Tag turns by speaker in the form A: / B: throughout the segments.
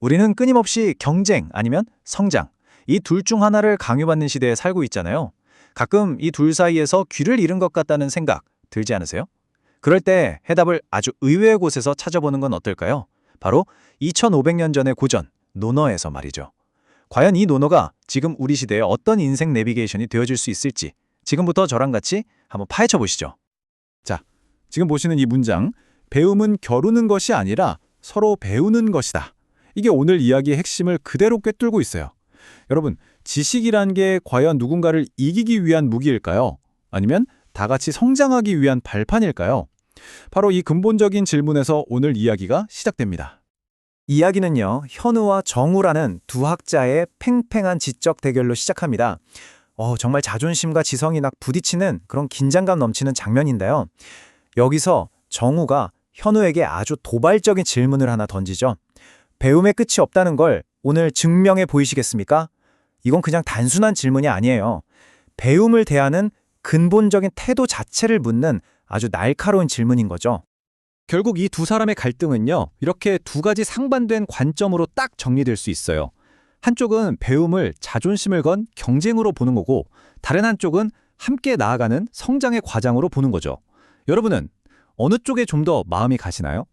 A: 우리는 끊임없이 경쟁 아니면 성장, 이 둘 중 하나를 강요받는 시대에 살고 있잖아요. 가끔 이 둘 사이에서 귀를 잃은 것 같다는 생각 들지 않으세요? 그럴 때 해답을 아주 의외의 곳에서 찾아보는 건 어떨까요? 바로 2500년 전의 고전, 논어에서 말이죠. 과연 이 논어가 지금 우리 시대에 어떤 인생 내비게이션이 되어줄 수 있을지 지금부터 저랑 같이 한번 파헤쳐 보시죠.
B: 자, 지금 보시는 이 문장, 배움은 겨루는 것이 아니라 서로 배우는 것이다. 이게 오늘 이야기의 핵심을 그대로 꿰뚫고 있어요. 여러분, 지식이란 게 과연 누군가를 이기기 위한 무기일까요? 아니면 다 같이 성장하기 위한 발판일까요? 바로 이 근본적인 질문에서 오늘 이야기가 시작됩니다.
A: 이야기는요, 현우와 정우라는 두 학자의 팽팽한 지적 대결로 시작합니다. 어, 정말 자존심과 지성이 막 부딪히는 그런 긴장감 넘치는 장면인데요. 여기서 정우가 현우에게 아주 도발적인 질문을 하나 던지죠. 배움의 끝이 없다는 걸 오늘 증명해 보이시겠습니까? 이건 그냥 단순한 질문이 아니에요. 배움을 대하는 근본적인 태도 자체를 묻는 아주 날카로운 질문인 거죠.
B: 결국 이 두 사람의 갈등은요, 이렇게 두 가지 상반된 관점으로 딱 정리될 수 있어요. 한쪽은 배움을 자존심을 건 경쟁으로 보는 거고, 다른 한쪽은 함께 나아가는 성장의 과정으로 보는 거죠. 여러분은 어느 쪽에 좀 더 마음이 가시나요?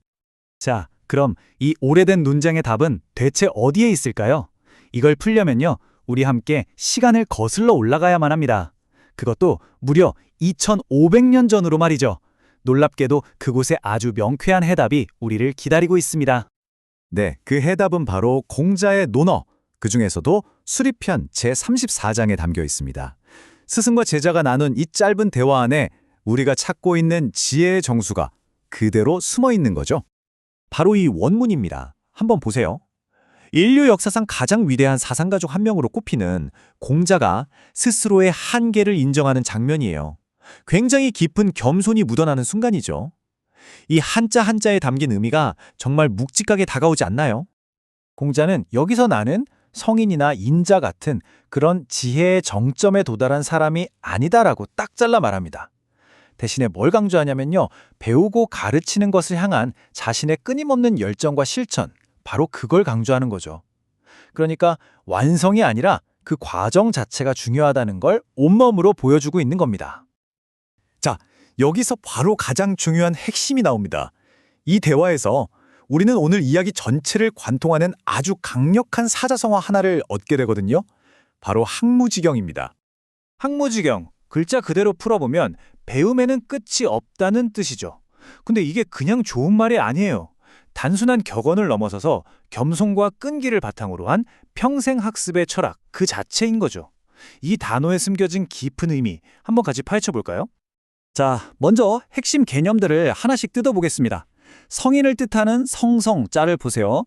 A: 자, 그럼 이 오래된 논쟁의 답은 대체 어디에 있을까요? 이걸 풀려면요, 우리 함께 시간을 거슬러 올라가야만 합니다. 그것도 무려 2500년 전으로 말이죠. 놀랍게도 그곳에 아주 명쾌한 해답이 우리를 기다리고 있습니다. 네, 그 해답은 바로 공자의 논어, 그 중에서도 수리편 제34장에 담겨 있습니다. 스승과 제자가 나눈 이 짧은 대화 안에 우리가 찾고 있는 지혜의 정수가 그대로 숨어 있는 거죠. 바로 이 원문입니다. 한번 보세요. 인류 역사상 가장 위대한 사상가족 한 명으로 꼽히는 공자가 스스로의 한계를 인정하는 장면이에요. 굉장히 깊은 겸손이 묻어나는 순간이죠. 이 한자 한자에 담긴 의미가 정말 묵직하게 다가오지 않나요? 공자는 여기서 나는 성인이나 인자 같은 그런 지혜의 정점에 도달한 사람이 아니다라고 딱 잘라 말합니다. 대신에 뭘 강조하냐면요. 배우고 가르치는 것을 향한 자신의 끊임없는 열정과 실천, 바로 그걸 강조하는 거죠. 그러니까 완성이 아니라 그 과정 자체가 중요하다는 걸 온몸으로 보여주고 있는 겁니다. 자, 여기서 바로 가장 중요한 핵심이 나옵니다. 이 대화에서 우리는 오늘 이야기 전체를 관통하는 아주 강력한 사자성어 하나를 얻게 되거든요. 바로 학무지경입니다. 학무지경, 글자 그대로 풀어보면 배움에는 끝이 없다는 뜻이죠. 근데 이게 그냥 좋은 말이 아니에요. 단순한 격언을 넘어서서 겸손과 끈기를 바탕으로 한 평생 학습의 철학 그 자체인 거죠. 이 단어에 숨겨진 깊은 의미 한번 같이 파헤쳐 볼까요? 자, 먼저 핵심 개념들을 하나씩 뜯어보겠습니다. 성인을 뜻하는 성성 자를 보세요.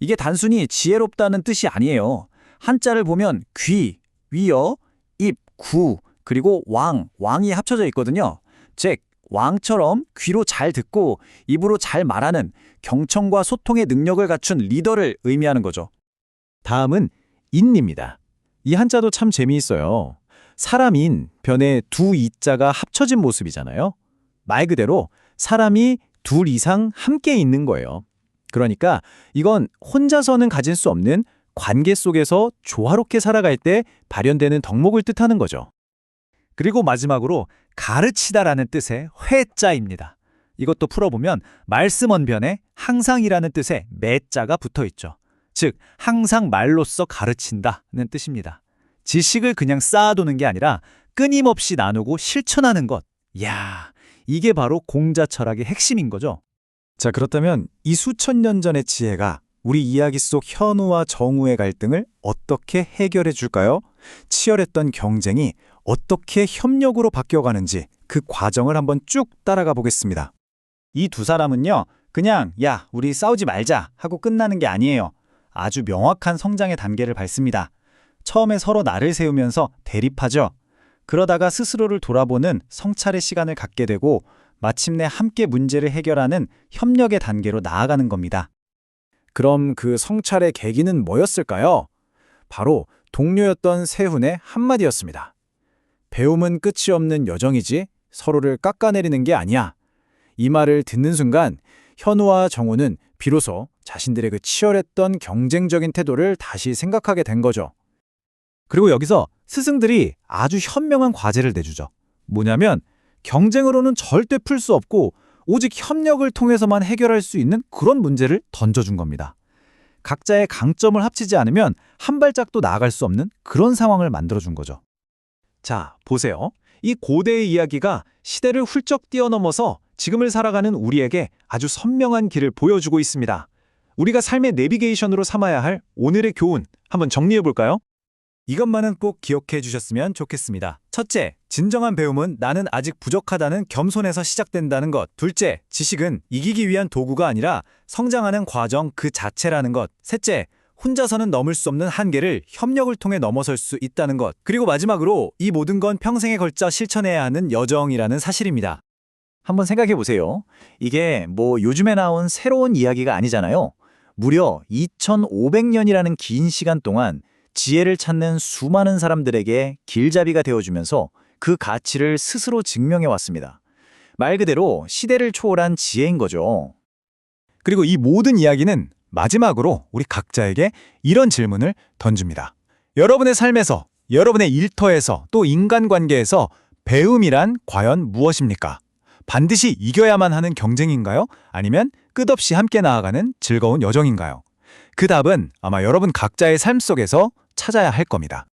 A: 이게 단순히 지혜롭다는 뜻이 아니에요. 한자를 보면 귀, 위어, 입, 구, 그리고 왕, 왕이 합쳐져 있거든요. 즉, 왕처럼 귀로 잘 듣고 입으로 잘 말하는 경청과 소통의 능력을 갖춘 리더를 의미하는 거죠. 다음은 인입니다. 이 한자도 참 재미있어요. 사람인 변에 두 이자가 합쳐진 모습이잖아요. 말 그대로 사람이 둘 이상 함께 있는 거예요. 그러니까 이건 혼자서는 가질 수 없는 관계 속에서 조화롭게 살아갈 때 발현되는 덕목을 뜻하는 거죠. 그리고 마지막으로 가르치다라는 뜻의 회자입니다. 이것도 풀어보면 말씀 언변에 항상이라는 뜻의 매자가 붙어 있죠. 즉 항상 말로써 가르친다는 뜻입니다. 지식을 그냥 쌓아두는 게 아니라 끊임없이 나누고 실천하는 것. 야, 이게 바로 공자 철학의 핵심인 거죠. 자, 그렇다면 이 수천 년 전의 지혜가 우리 이야기 속 현우와 정우의 갈등을 어떻게 해결해 줄까요? 치열했던 경쟁이 어떻게 협력으로 바뀌어가는지 그 과정을 한번 쭉 따라가 보겠습니다. 이 두 사람은요, 그냥 야, 우리 싸우지 말자 하고 끝나는 게 아니에요. 아주 명확한 성장의 단계를 밟습니다. 처음에 서로 나를 세우면서 대립하죠. 그러다가 스스로를 돌아보는 성찰의 시간을 갖게 되고 마침내 함께 문제를 해결하는 협력의 단계로 나아가는 겁니다. 그럼 그 성찰의 계기는 뭐였을까요? 바로 동료였던 세훈의 한마디였습니다. 배움은 끝이 없는 여정이지 서로를 깎아내리는 게 아니야. 이 말을 듣는 순간 현우와 정우는 비로소
B: 자신들의 그 치열했던 경쟁적인 태도를 다시 생각하게 된 거죠. 그리고 여기서 스승들이 아주 현명한 과제를 내주죠. 뭐냐면 경쟁으로는 절대 풀 수 없고 오직 협력을 통해서만 해결할 수 있는 그런 문제를 던져준 겁니다. 각자의 강점을 합치지 않으면 한 발짝도 나아갈 수 없는 그런 상황을 만들어준 거죠. 자, 보세요. 이 고대의 이야기가 시대를 훌쩍 뛰어넘어서 지금을 살아가는 우리에게 아주 선명한 길을 보여주고 있습니다. 우리가 삶의 내비게이션으로 삼아야 할 오늘의 교훈 한번 정리해 볼까요? 이것만은 꼭 기억해 주셨으면 좋겠습니다. 첫째, 진정한 배움은 나는 아직 부족하다는 겸손에서 시작된다는 것. 둘째, 지식은 이기기 위한 도구가 아니라 성장하는 과정 그 자체라는 것. 셋째, 혼자서는 넘을 수 없는 한계를 협력을 통해 넘어설 수 있다는 것. 그리고 마지막으로 이 모든 건 평생에 걸쳐 실천해야 하는 여정이라는 사실입니다. 한번 생각해 보세요. 이게 뭐 요즘에 나온 새로운 이야기가 아니잖아요. 무려 2500년이라는 긴 시간 동안 지혜를 찾는 수많은 사람들에게 길잡이가 되어주면서 그 가치를 스스로 증명해 왔습니다. 말 그대로 시대를 초월한 지혜인 거죠. 그리고 이 모든 이야기는 마지막으로 우리 각자에게 이런 질문을 던집니다. 여러분의 삶에서, 여러분의 일터에서 또 인간관계에서 배움이란 과연 무엇입니까? 반드시 이겨야만 하는 경쟁인가요? 아니면 끝없이 함께 나아가는 즐거운 여정인가요? 그 답은 아마 여러분 각자의 삶 속에서 찾아야 할 겁니다.